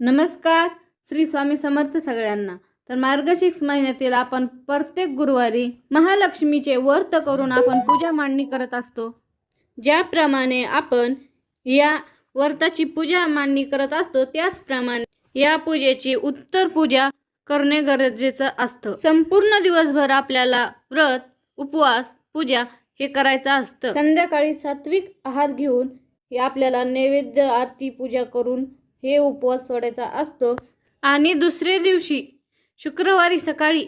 नमस्कार श्री स्वामी समर्थ सगळ्यांना. तर मार्गशीर्ष महिन्यातील आपण प्रत्येक गुरुवारी महालक्ष्मीचे व्रत करून आपण पूजा मांडणी करत असतो. ज्याप्रमाणे आपण या व्रताची पूजा मांडणी करत असतो त्याचप्रमाणे या पूजेची उत्तर पूजा करणे गरजेचं असतं. संपूर्ण दिवसभर आपल्याला व्रत उपवास पूजा हे करायचं असतं. संध्याकाळी सात्विक आहार घेऊन हे आपल्याला नैवेद्य आरती पूजा करून हे उपवास सोडायचा असतो. आणि दुसरे दिवशी शुक्रवारी सकाळी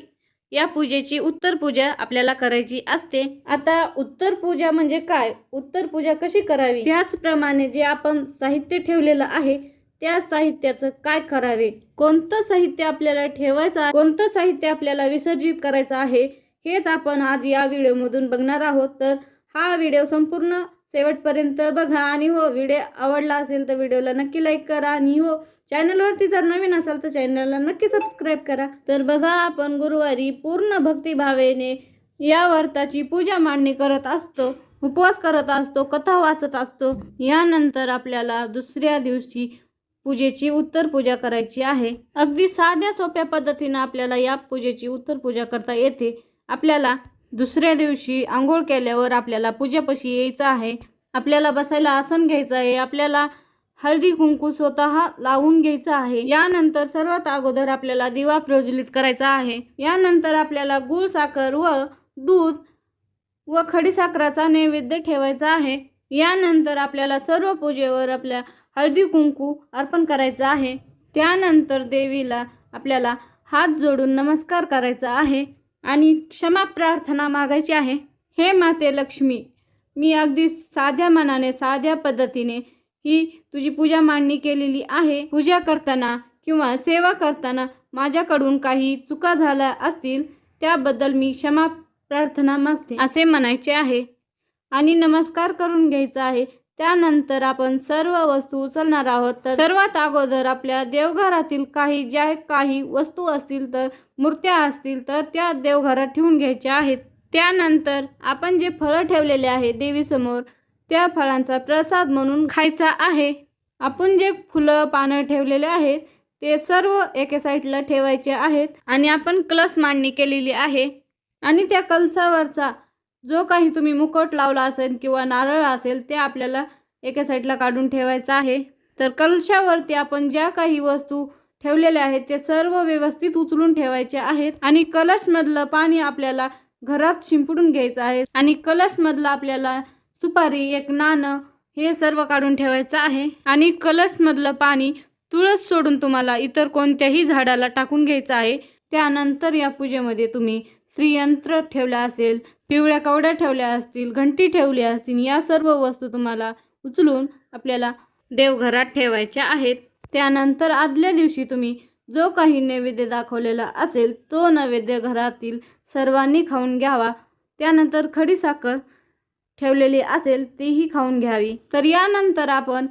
या पूजेची उत्तर पूजा आपल्याला करायची असते. आता उत्तर पूजा म्हणजे काय? उत्तर पूजा कशी करावी? त्याचप्रमाणे जे आपण साहित्य ठेवलेलं आहे त्या साहित्याचं काय करावे? कोणतं साहित्य आपल्याला ठेवायचं कोणतं साहित्य आपल्याला विसर्जित करायचं आहे हेच आपण आज या व्हिडिओमधून बघणार आहोत. तर हा व्हिडिओ संपूर्ण शेवटपर्यंत बघा. आणि हो व्हिडिओ आवडला असेल तर व्हिडिओला नक्की लाईक करा. आणि हो चॅनलवरती जर नवीन असाल तर चॅनलला नक्की सबस्क्राईब करा. तर बघा आपण गुरुवारी पूर्ण भक्तिभावेने या व्रताची पूजा मांडणी करत असतो उपवास करत असतो कथा वाचत असतो. यानंतर आपल्याला दुसऱ्या दिवशी पूजेची उत्तर पूजा करायची आहे. अगदी साध्या सोप्या पद्धतीनं आपल्याला या पूजेची उत्तर पूजा करता येते. आपल्याला दुसऱ्या दिवशी आंघोळ केल्यावर आपल्याला पूजेपाशी यायचं आहे. आपल्याला बसायला आसन घ्यायचं आहे. आपल्याला हळदी कुंकू स्वतः लावून घ्यायचं आहे. यानंतर सर्वात अगोदर आपल्याला दिवा प्रज्वलित करायचा आहे. यानंतर आपल्याला गुळ साखर व दूध व खडीसाखराचा नैवेद्य ठेवायचा आहे. यानंतर आपल्याला सर्व पूजेवर आपल्या हळदी कुंकू अर्पण करायचं आहे. त्यानंतर देवीला आपल्याला हात जोडून नमस्कार करायचा आहे. आणि क्षमा प्रार्थना मागायची आहे. हे माते लक्ष्मी मी अगदी साध्या मनाने साध्या पद्धतीने ही तुझी पूजा मांडणी केलेली आहे. पूजा करताना किंवा सेवा करताना माझ्याकडून काही चुका झाल्या असतील त्याबद्दल मी क्षमा प्रार्थना मागते. असे म्हणायचे आहे. आणि नमस्कार करून घ्यायचा आहे. त्यानंतर आपण सर्व वस्तू उचलणार आहोत. तर सर्वात अगोदर आपल्या देवघरातील काही ज्या काही वस्तू असतील तर मूर्त्या असतील तर त्या देवघरात ठेवून घ्यायच्या आहेत. त्यानंतर आपण जे फळं ठेवलेले आहे देवीसमोर त्या फळांचा प्रसाद म्हणून खायचा आहे. आपण जे फुलं पानं ठेवलेले आहेत ते सर्व एके साईडला ठेवायचे आहेत आणि आपण कलस मांडणी केलेली आहे. आणि त्या कलसावरचा जो काही तुम्ही मुकुट लावला असेल किंवा नारळ असेल ते आपल्याला एका साईडला काढून ठेवायचं आहे. तर कलशावरती आपण ज्या काही वस्तू ठेवलेल्या आहेत ते सर्व व्यवस्थित उचलून ठेवायचे आहेत आणि कलशमधलं पाणी आपल्याला घरात शिंपडून घ्यायचं आहे आणि कलशमधलं आपल्याला सुपारी एक नाणं हे सर्व काढून ठेवायचं आहे आणि कलशमधलं पाणी तुळस सोडून तुम्हाला इतर कोणत्याही झाडाला टाकून घ्यायचं आहे. त्यानंतर या पूजेमध्ये तुम्ही स्त्रियंत्र ठेवल्या असेल पिवळ्या कवड्या ठेवल्या असतील घंटी ठेवली असतील या सर्व वस्तू तुम्हाला उचलून आपल्याला देवघरात ठेवायच्या आहेत. त्यानंतर आदल्या दिवशी तुम्ही जो काही नैवेद्य दाखवलेला असेल तो नैवेद्य घरातील सर्वांनी खाऊन घ्यावा. त्यानंतर खडीसाखर ठेवलेली असेल तीही खाऊन घ्यावी. तर यानंतर आपण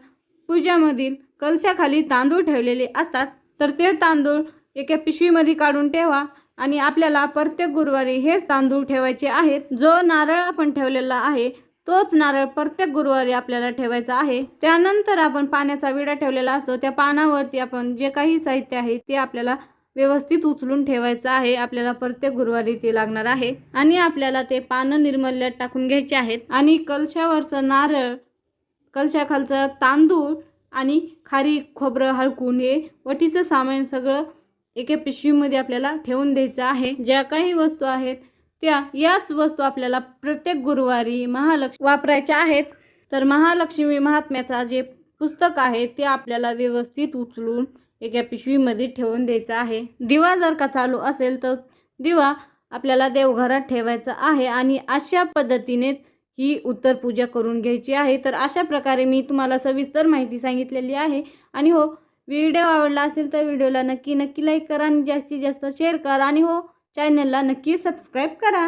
पूजामधील कलशाखाली तांदूळ ठेवलेले असतात. तर ते तांदूळ एका पिशवीमध्ये काढून ठेवा. आणि आपल्याला प्रत्येक गुरुवारी हेच तांदूळ ठेवायचे आहेत. जो नारळ आपण ठेवलेला आहे तोच नारळ प्रत्येक गुरुवारी आपल्याला ठेवायचा आहे. त्यानंतर आपण पाण्याचा विडा ठेवलेला असतो. त्या पानावरती आपण जे काही साहित्य आहे ते आपल्याला व्यवस्थित उचलून ठेवायचं आहे. आपल्याला प्रत्येक गुरुवारी ते लागणार आहे. आणि आपल्याला ते पानं निर्मल्यात टाकून घ्यायचे आहेत. आणि कलशावरचं नारळ कलशाखालचं तांदूळ आणि खारी खोबरं हळकून हे वटीचं सामान सगळं एका पिशवीमध्ये आपल्याला ठेवून द्यायचं आहे. ज्या काही वस्तू आहेत त्या याच वस्तू आपल्याला प्रत्येक गुरुवारी महालक्ष्मी वापरायच्या आहेत. तर महालक्ष्मी महात्म्याचा जे पुस्तक आहे ते आपल्याला व्यवस्थित उचलून एका पिशवीमध्ये ठेवून द्यायचं आहे. दिवा जर का चालू असेल तर दिवा आपल्याला देवघरात ठेवायचा आहे आणि अशा पद्धतीने ही उत्तर पूजा करून घ्यायची आहे. तर अशा प्रकारे मी तुम्हाला सविस्तर माहिती सांगितलेली आहे. आणि हो व्हिडिओ आवडला असेल तर व्हिडिओला नक्की नक्की लाईक करा आणि जास्तीत जास्त शेअर करा. आणि हो चॅनलला नक्की सबस्क्राईब करा.